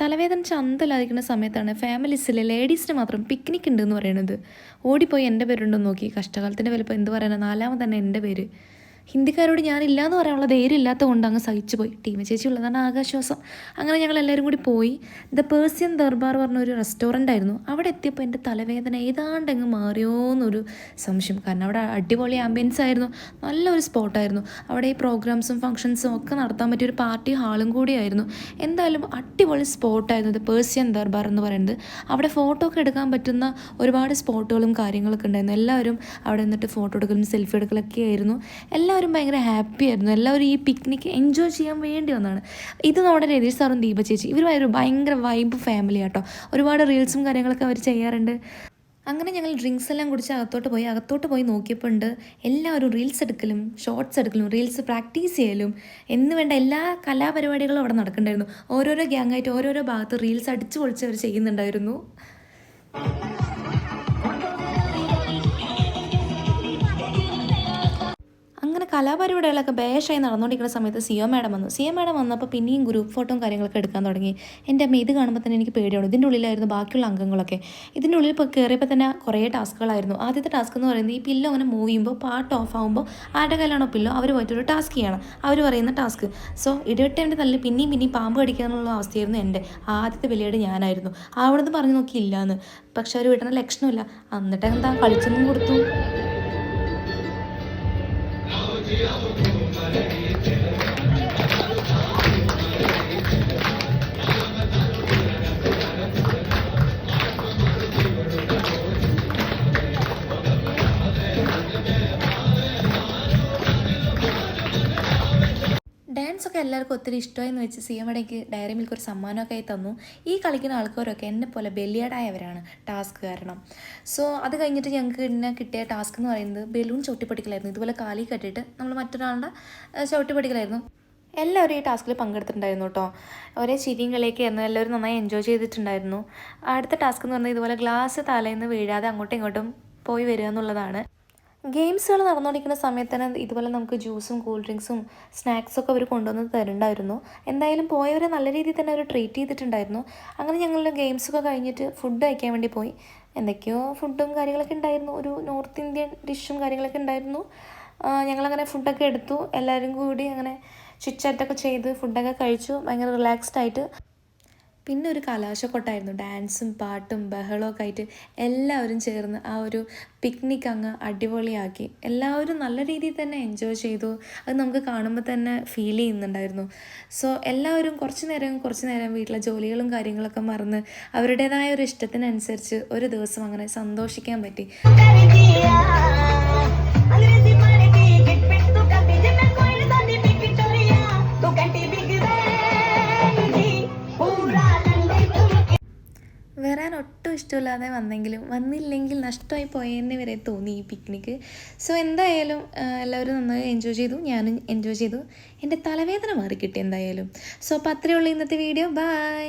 തലവേദന ചന്തലായിരിക്കുന്ന സമയത്താണ് ഫാമിലീസിലെ ലേഡീസിന് മാത്രം പിക്നിക് ഉണ്ടെന്ന് പറയുന്നത്. ഓടിപ്പോയി എന്റെ പേരുണ്ടോ നോക്കി. കഷ്ടകാലത്തിന്റെ വലുപ്പം എന്ത് പറയാനാണ് നാലാമത് തന്നെ എന്റെ പേര്. ഹിന്ദിക്കാരോട് ഞാനില്ല എന്ന് പറയാനുള്ള ധൈര്യം ഇല്ലാത്ത കൊണ്ട് അങ്ങ് സഹിച്ചു പോയി ടീമ ചേച്ചി ഉള്ളതാണ് ആകാശ്വാസം. അങ്ങനെ ഞങ്ങൾ എല്ലാവരും കൂടി പോയി. ദ പേഴ്സ്യൻ ദർബാർ പറഞ്ഞ ഒരു റെസ്റ്റോറന്റ് ആയിരുന്നു. അവിടെ എത്തിയപ്പോൾ എന്റെ തലവേദന ഏതാണ്ട് അങ്ങ് മാറിയോ എന്നൊരു സംശയം. കാരണം അവിടെ അടിപൊളി ആംബിയൻസ് ആയിരുന്നു. നല്ലൊരു സ്പോട്ടായിരുന്നു അവിടെ ഈ പ്രോഗ്രാംസും ഫംഗ്ഷൻസും ഒക്കെ നടത്താൻ പറ്റിയ ഒരു പാർട്ടി ഹാളും കൂടിയായിരുന്നു എന്തായാലും അടിപൊളി സ്പോട്ടായിരുന്നു ദ പേഴ്സ്യൻ ദർബാർ എന്ന് പറയുന്നത്. അവിടെ ഫോട്ടോ ഒക്കെ എടുക്കാൻ പറ്റുന്ന ഒരുപാട് സ്പോട്ടുകളും കാര്യങ്ങളൊക്കെ ഉണ്ടായിരുന്നു. എല്ലാവരും അവിടെ നിന്നിട്ട് ഫോട്ടോ എടുക്കലും സെൽഫി എടുക്കലൊക്കെ ആയിരുന്നു. എല്ലാവരും ഭയങ്കര ഹാപ്പി ആയിരുന്നു. എല്ലാവരും ഈ പിക്നിക് എൻജോയ് ചെയ്യാൻ വേണ്ടി വന്നതാണ്. ഇത് നമ്മുടെ രതീഷ് സാറും ദീപ ചേച്ചി. ഇവർ ഒരു ഭയങ്കര വൈബ് ഫാമിലി ആട്ടോ ഒരുപാട് റീൽസും കാര്യങ്ങളൊക്കെ അവർ ചെയ്യാറുണ്ട്. അങ്ങനെ ഞങ്ങൾ ഡ്രിങ്ക്സ് എല്ലാം കുടിച്ച് അകത്തോട്ട് പോയി. അകത്തോട്ട് പോയി നോക്കിയപ്പോൾ ഉണ്ട് എല്ലാവരും റീൽസ് എടുക്കലും ഷോർട്സ് എടുക്കലും റീൽസ് പ്രാക്ടീസ് ചെയ്യലും എന്ന് വേണ്ട എല്ലാ കലാപരിപാടികളും അവിടെ നടക്കുന്നുണ്ടായിരുന്നു. ഓരോരോ ഗ്യാങ്ങായിട്ട് ഓരോരോ ഭാഗത്ത് റീൽസ് അടിച്ചു പൊളിച്ച് അവർ ചെയ്യുന്നുണ്ടായിരുന്നു. കലാപരിപാടികളൊക്കെ ബേഷായി നടന്നുകൊണ്ടിരിക്കുന്ന സമയത്ത് സിയോ മാഡം വന്നു. സിയോ മാഡം വന്നപ്പോൾ പിന്നെയും ഗ്രൂപ്പ് ഫോട്ടോയും കാര്യങ്ങളൊക്കെ എടുക്കാൻ തുടങ്ങി. എന്റെ അമ്മ ഇത് കാണുമ്പോൾ തന്നെ എനിക്ക് പേടിയാണ് ഇതിന്റെ ഉള്ളിലായിരുന്നു ബാക്കിയുള്ള അംഗങ്ങളൊക്കെ. ഇതിന്റെ ഉള്ളിൽ ഇപ്പോൾ കയറിയപ്പോൾ തന്നെ കുറേ ടാസ്കുകളായിരുന്നു. ആദ്യത്തെ ടാസ്ക് എന്ന് പറയുന്നത് ഈ പില്ലോ അങ്ങനെ മൂവ് ചെയ്യുമ്പോൾ പാട്ട് ഓഫ് ആകുമ്പോൾ ആരുടെ കയ്യിലാണോ പില്ലോ അവർ പോയിട്ടൊരു ടാസ്ക് ചെയ്യണം. അവർ പറയുന്ന ടാസ്ക് സോ ഇടിവെട്ടേന്റെ തല്ലിൽ പിന്നെയും പിന്നെയും പാമ്പ് കടിക്കാനുള്ള അവസ്ഥയായിരുന്നു എന്റെ ആദ്യത്തെ വിലയുടെ ഞാനായിരുന്നു. അവിടുന്ന് പറഞ്ഞു നോക്കിയില്ല എന്ന് പക്ഷെ അവർ വിടുന്ന ലക്ഷണമില്ല. എന്നിട്ട് എന്താ? കളിച്ചൊന്നും കൊടുത്തു. ഡാൻസ് ഒക്കെ എല്ലാവർക്കും ഒത്തിരി ഇഷ്ടമായെന്ന് വെച്ച് സി എം ഇടയ്ക്ക് ഡയറി മിൽക്ക് ഒരു സമ്മാനമൊക്കെ ആയി തന്നു. ഈ കളിക്കുന്ന ആൾക്കാരൊക്കെ എന്നെ പോലെ ബെല്ലിയാടായവരാണ് ടാസ്ക് കാരണം. സോ അത് കഴിഞ്ഞിട്ട് ഞങ്ങൾക്ക് പിന്നെ കിട്ടിയ ടാസ്ക് എന്ന് പറയുന്നത് ബലൂൺ ചവിട്ടിപ്പടിക്കലായിരുന്നു. ഇതുപോലെ കാലി കെട്ടിയിട്ട് നമ്മൾ മറ്റൊരാളുടെ ചവിട്ടിപ്പടിക്കലായിരുന്നു. എല്ലാവരും ഈ ടാസ്കിൽ പങ്കെടുത്തിട്ടുണ്ടായിരുന്നു കേട്ടോ ഒരേ ചിരിയും കളിയൊക്കെ ആയിരുന്നു. എല്ലാവരും നന്നായി എൻജോയ് ചെയ്തിട്ടുണ്ടായിരുന്നു. അടുത്ത ടാസ്ക് എന്ന് പറഞ്ഞാൽ ഇതുപോലെ ഗ്ലാസ് തലേന്ന് വീഴാതെ അങ്ങോട്ടും ഇങ്ങോട്ടും പോയി വരിക എന്നുള്ളതാണ്. ഗെയിംസുകൾ നടന്നുകൊണ്ടിരിക്കുന്ന സമയത്ത് തന്നെ ഇതുപോലെ നമുക്ക് ജ്യൂസും കൂൾ ഡ്രിങ്ക്സും സ്നാക്സും ഒക്കെ അവർ കൊണ്ടുവന്ന് തരുന്നുണ്ടായിരുന്നു. എന്തായാലും പോയവരെ നല്ല രീതിയിൽ തന്നെ അവർ ട്രീറ്റ് ചെയ്തിട്ടുണ്ടായിരുന്നു. അങ്ങനെ ഞങ്ങൾ ഗെയിംസൊക്കെ കഴിഞ്ഞിട്ട് ഫുഡ് കഴിക്കാൻ വേണ്ടി പോയി. എന്തൊക്കെയോ ഫുഡും കാര്യങ്ങളൊക്കെ ഉണ്ടായിരുന്നു. ഒരു നോർത്ത് ഇന്ത്യൻ ഡിഷും കാര്യങ്ങളൊക്കെ ഉണ്ടായിരുന്നു. ഞങ്ങളങ്ങനെ ഫുഡൊക്കെ എടുത്തു. എല്ലാവരും കൂടി അങ്ങനെ ചുറ്റാറ്റൊക്കെ ചെയ്ത് ഫുഡൊക്കെ കഴിച്ചു. ഭയങ്കര റിലാക്സ്ഡ് ആയിട്ട് പിന്നെ ഒരു കലാശക്കൊട്ടായിരുന്നു. ഡാൻസും പാട്ടും ബഹളമൊക്കെ ആയിട്ട് എല്ലാവരും ചേർന്ന് ആ ഒരു പിക്നിക് അങ്ങ് അടിപൊളിയാക്കി. എല്ലാവരും നല്ല രീതിയിൽ തന്നെ എൻജോയ് ചെയ്തു. അത് നമുക്ക് കാണുമ്പോൾ തന്നെ ഫീൽ ചെയ്യുന്നുണ്ടായിരുന്നു. സോ എല്ലാവരും കുറച്ച് നേരം കുറച്ച് നേരം വീട്ടിലെ ജോലികളും കാര്യങ്ങളൊക്കെ മറന്ന് അവരുടേതായ ഒരു ഇഷ്ടത്തിനനുസരിച്ച് ഒരു ദിവസം അങ്ങനെ സന്തോഷിക്കാൻ പറ്റി. ഒട്ടും ഇഷ്ടമില്ലാതെ വന്നെങ്കിലും വന്നില്ലെങ്കിൽ നഷ്ടമായി പോയെന്ന് വരെ തോന്നി ഈ പിക്നിക്ക് സോ എന്തായാലും എല്ലാവരും നന്നായി എൻജോയ് ചെയ്തു. ഞാനും എൻജോയ് ചെയ്തു. എന്റെ തലവേദന മാറിക്കിട്ടി എന്തായാലും. സോ അപ്പോൾ അത്രയേ ഉള്ളൂ ഇന്നത്തെ വീഡിയോ ബൈ